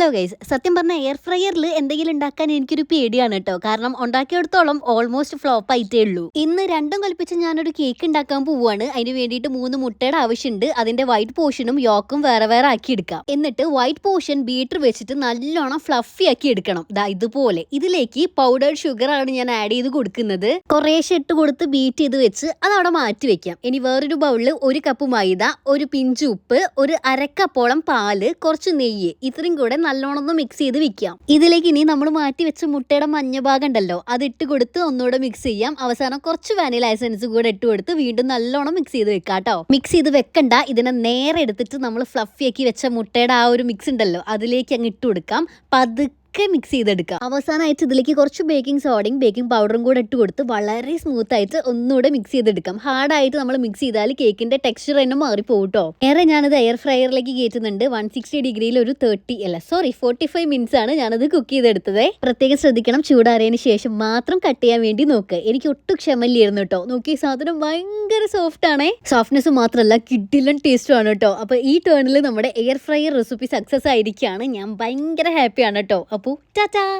Hello guys സത്യം പറഞ്ഞാൽ air ഫ്രയറിൽ എന്തെങ്കിലും ഉണ്ടാക്കാൻ എനിക്കൊരു പേടിയാണ് കേട്ടോ. കാരണം ഉണ്ടാക്കിയെടുത്തോളം ഓൾമോസ്റ്റ് ഫ്ലോപ്പ് ആയിട്ടേ ഉള്ളൂ. ഇന്ന് രണ്ടും കൽപ്പിച്ച് ഞാനൊരു കേക്ക് ഉണ്ടാക്കാൻ പോവുകയാണ് അതിന് വേണ്ടിയിട്ട് മൂന്ന് മുട്ടയുടെ ആവശ്യമുണ്ട്. അതിന്റെ വൈറ്റ് പോർഷനും യോക്കും വേറെ വേറെ ആക്കി എടുക്കാം. എന്നിട്ട് വൈറ്റ് പോർഷൻ ബീറ്റർ വെച്ചിട്ട് നല്ലോണം ഫ്ലഫി ആക്കി എടുക്കണം. ദാ ഇതുപോലെ. ഇതിലേക്ക് പൗഡേർഡ് ഷുഗർ ആണ് ഞാൻ ആഡ് ചെയ്ത് കൊടുക്കുന്നത്. കുറേശ്ശെ ഇട്ട് കൊടുത്ത് ബീറ്റ് ചെയ്ത് വെച്ച് അത് അവിടെ മാറ്റി വെക്കാം. ഇനി വേറൊരു ബൗളിൽ ഒരു കപ്പ് മൈദ ഒരു പിഞ്ച് ഉപ്പ് ഒരു അരക്കപ്പോളം പാൽ കുറച്ച് നെയ്യ്. ഇത്രയും കൂടെ നല്ലോണം മിക്സ് ചെയ്ത് വിൽക്കാം ഇതിലേക്ക് ഇനി നമ്മൾ മാറ്റി വെച്ച മുട്ടയുടെ മഞ്ഞ ഭാഗം ഉണ്ടല്ലോ അത് ഇട്ട് കൊടുത്ത് ഒന്നുകൂടെ മിക്സ് ചെയ്യാം. അവസാനം കുറച്ച് വാനില എസൻസ് കൂടെ ഇട്ട് കൊടുത്ത് വീണ്ടും നല്ലോണം മിക്സ് ചെയ്ത് വെക്കാം കേട്ടോ. മിക്സ് ചെയ്ത് വെക്കണ്ട ഇതിനെ നേരെ എടുത്തിട്ട് നമ്മൾ ഫ്ലഫിയാക്കി വെച്ച മുട്ടയുടെ ആ ഒരു മിക്സ് ഉണ്ടല്ലോ അതിലേക്ക് അങ്ങ് ഇട്ട് കൊടുക്കാം. പതുക്കെ ഒക്കെ മിക്സ് ചെയ്തെടുക്കാം അവസാനമായിട്ട് ഇതിലേക്ക് കുറച്ച് ബേക്കിംഗ് സോഡയും ബേക്കിംഗ് പൗഡറും കൂടെ ഇട്ട് കൊടുത്ത് വളരെ സ്മൂത്ത് ആയിട്ട് ഒന്നുകൂടെ മിക്സ് ചെയ്തെടുക്കാം. ഹാർഡായിട്ട് നമ്മൾ മിക്സ് ചെയ്താൽ കേക്കിന്റെ ടെക്സ്ചർ തന്നെ മാറിപ്പോകും കേട്ടോ ഏറെ ഞാനത് എയർ ഫ്രയറിലേക്ക് കയറ്റുന്നുണ്ട്. വൺ സിക്സ്റ്റി ഡിഗ്രിയിൽ ഒരു തേർട്ടി അല്ല സോറി ഫോർട്ടി ഫൈവ് മിനിറ്റ്സ് ആണ് ഞാനത് കുക്ക് ചെയ്തെടുത്തത്. പ്രത്യേകം ശ്രദ്ധിക്കണം ചൂടാറിയതിന് ശേഷം മാത്രം കട്ട് ചെയ്യാൻ വേണ്ടി നോക്ക്. എനിക്ക് ഒട്ടും ക്ഷമല്ലായിരുന്നു കേട്ടോ നോക്കി സാധനം ഭയങ്കര സോഫ്റ്റ് ആണേ. സോഫ്റ്റ്നെസ് മാത്രമല്ല കിഡിലൻ ടേസ്റ്റും ആണ് കേട്ടോ അപ്പൊ ഈ ടേണിൽ നമ്മുടെ എയർ ഫ്രയർ റെസിപ്പി സക്സസ് ആയിരിക്കുകയാണ് ഞാൻ ഭയങ്കര ഹാപ്പിയാണ് കേട്ടോ 거부 짜잔!